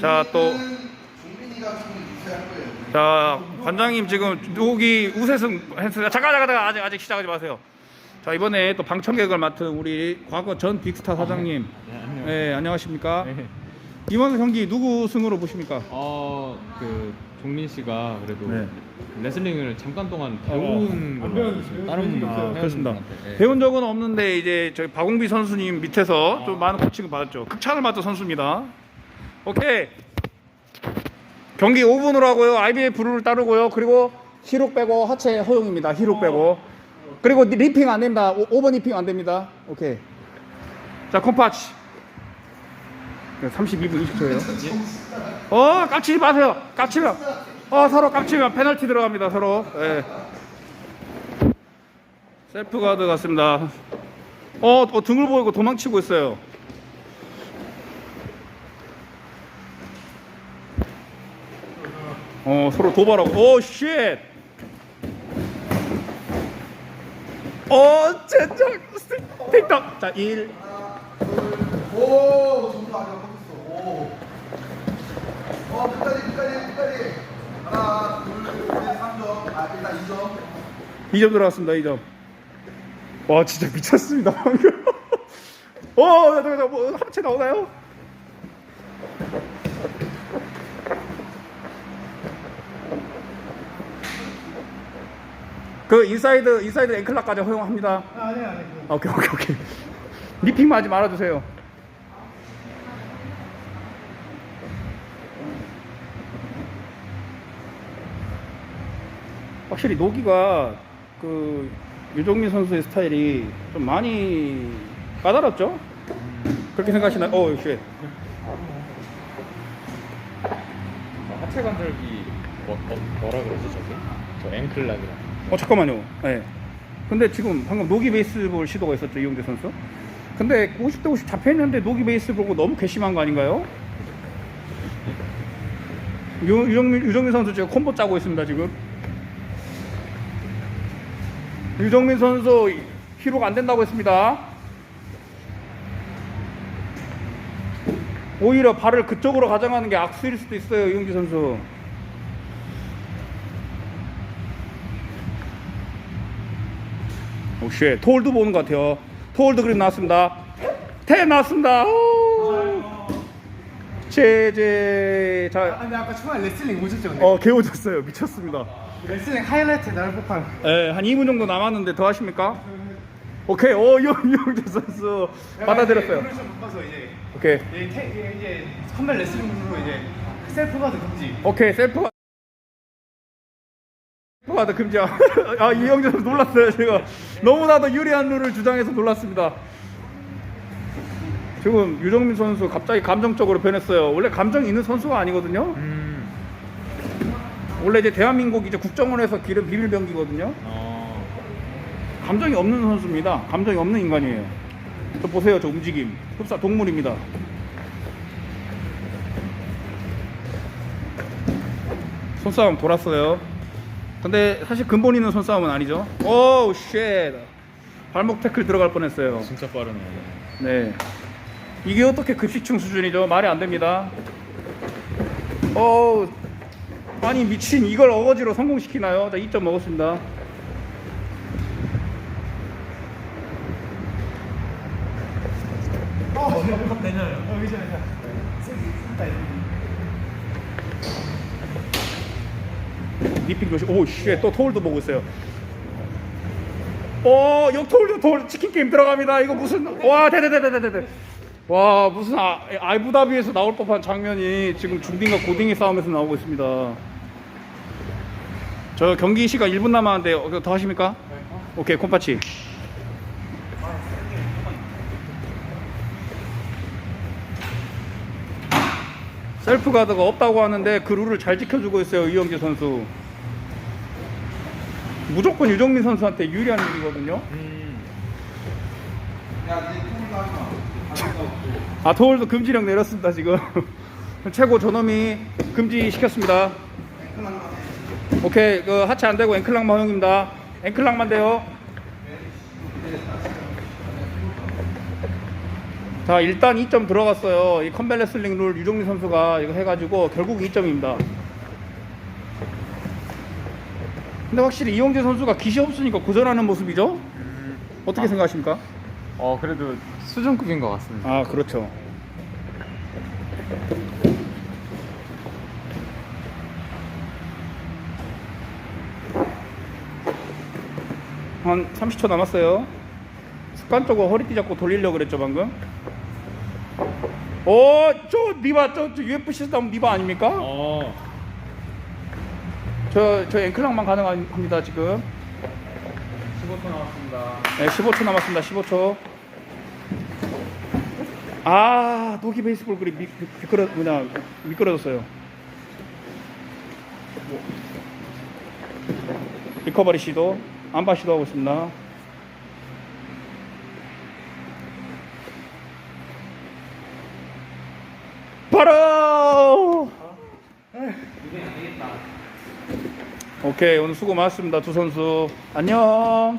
자, 또. 자, 관장님 지금 여기 우세승 했어요. 잠깐, 잠깐, 잠깐, 아직, 아직 시작하지 마세요. 자, 이번에 또 방청객을 맡은 우리 과거 전 빅스타 사장님. 네, 안녕. 네, 안녕하십니까? 네. 이번 경기 누구 승으로 보십니까? 어, 그 종민 씨가 그래도 네. 레슬링을 잠깐 동안 배운 걸로 알고 있어요. 다른 분 아, 그렇습니다. 네. 배운 적은 없는데 이제 저희 박웅비 선수님 밑에서 좀 많은 코칭을 받았죠. 극찬을 받은 선수입니다. 오케이. 경기 5분으로 하고요. IBF 룰을 따르고요. 그리고 히록 빼고 하체 허용입니다. 히록 빼고. 그리고 리핑 안 됩니다. 오- 오버 리핑 안 됩니다. 오케이. 자, 콤파치. 32분 20초예요. 어, 깝치지 마세요. 깝치면. 어, 서로 깝치면 페널티 들어갑니다. 서로. 예. 셀프 가드 같습니다. 어, 어, 등을 보이고 도망치고 있어요. 어, 서로 도발하고. 오, 쉣! 어, 진짜. 틱톡. 자, 1. 오, 점수 아직 안 먹었어. 오. 어, 끝까지, 끝까지, 끝까지. 하나, 둘, 셋, 3점. 아, 일단 2점. 2점 들어갔습니다. 2점. 와 진짜 미쳤습니다. 방금. 어, 잠깐 잠깐 뭐 합체 나오나요? 그 인사이드 인사이드 앵클락까지 허용합니다. 아, 네, 네. 오케이 오케이 오케이. 리핑만 하지 말아 주세요. 확실히 노기가 그 유종민 선수의 스타일이 좀 많이 까다롭죠? 그렇게 생각하시나요? 어, 쉣. 저 하체 관절기 뭐, 뭐, 뭐라 그러지 저게? 저 앵클락이라. 어, 잠깐만요. 네. 근데 지금 방금 노기 베이스볼 시도가 있었죠, 이용재 선수? 근데 50대 50 잡혀있는데 노기 베이스 보고 너무 괘씸한 거 아닌가요? 유, 유정민, 유정민 선수 지금 콤보 짜고 있습니다, 지금. 유정민 선수 히로가 안 된다고 했습니다. 오히려 발을 그쪽으로 가져가는 게 악수일 수도 있어요, 이용기 선수. 오쉣 토홀드 보는 것 같아요 토홀드 그림 나왔습니다 태 나왔습니다 오. 제제 자, 아, 근데 아까 처음에 레슬링 보셨죠? 근데? 어 개워졌어요 미쳤습니다 레슬링 하이라이트 날 폭발. 예, 한 2분 정도 남았는데 더 하십니까? 오케이 오 이영재 선수 받아들였어요 룰을 좀 바꿔서 이제 오케이 이제, 태, 이제- 이제 선발 레슬링으로 이제 셀프 가드 금지. 오케이 셀프 셀프가드 금지야. 아 이영재 선수 놀랐어요 제가 너무나도 유리한 룰을 주장해서 놀랐습니다. 지금 유정민 선수 갑자기 감정적으로 변했어요. 원래 감정 있는 선수가 아니거든요. 음. 원래 이제 대한민국 이제 국정원에서 기른 비밀 병기거든요. 어. 감정이 없는 선수입니다. 감정이 없는 인간이에요. 저 보세요 저 움직임. 흡사 동물입니다. 손싸움 돌았어요 근데 사실 근본 있는 손싸움은 아니죠 오우 쉣 발목 태클 들어갈 뻔했어요 진짜 빠르네. 네. 이게 어떻게 급식충 수준이죠? 말이 안 됩니다. 어, 아니 미친 이걸 어거지로 성공시키나요? 자, 2점 먹었습니다. 어, 여기 전에 리핑 조심. 오, 씨, 또 토울도 보고 있어요. 어, 역 토울도 토울 치킨 게임 들어갑니다. 이거 무슨 와, 대대대대대대. 와, 무슨 아, 아부다비에서 나올 법한 장면이 지금 중딩과 고딩의 싸움에서 나오고 있습니다. 저 경기 시간 1분 남았는데 어, 더 하십니까? 오케이, 콤파치. 셀프 가드가 없다고 하는데 그 룰을 잘 지켜주고 있어요 이영재 선수. 무조건 유정민 선수한테 유리한 일이거든요. 음. 야. 아 토홀도 금지령 내렸습니다 지금. 최고 저놈이 금지 시켰습니다. 오케이 그 하체 안 되고 앵클락만 허용입니다. 앵클락만 돼요. 자 일단 2점 들어갔어요. 이 컴뱃 레슬링 룰 유종민 선수가 이거 해가지고 결국 2점입니다. 근데 확실히 이용재 선수가 기시 없으니까 고전하는 모습이죠? 어떻게 아. 생각하십니까? 어 그래도 수준급인 것 같습니다. 아 그렇죠. 한 30초 남았어요. 습관적으로 허리띠 잡고 돌리려고 그랬죠 방금. 오, 저 니바 저, 저 UFC 다운 니바 아닙니까? 어. 저, 저 앵클락만 가능합니다 지금. 15초 남았습니다. 네, 15초 남았습니다. 15초. 아, 노기 베이스볼 그립 미, 미, 미끄러 뭐냐 미끄러졌어요. 리커버리 시도 안바 시도 하고 있습니다. 바로. 오케이 오늘 수고 많았습니다 두 선수 안녕.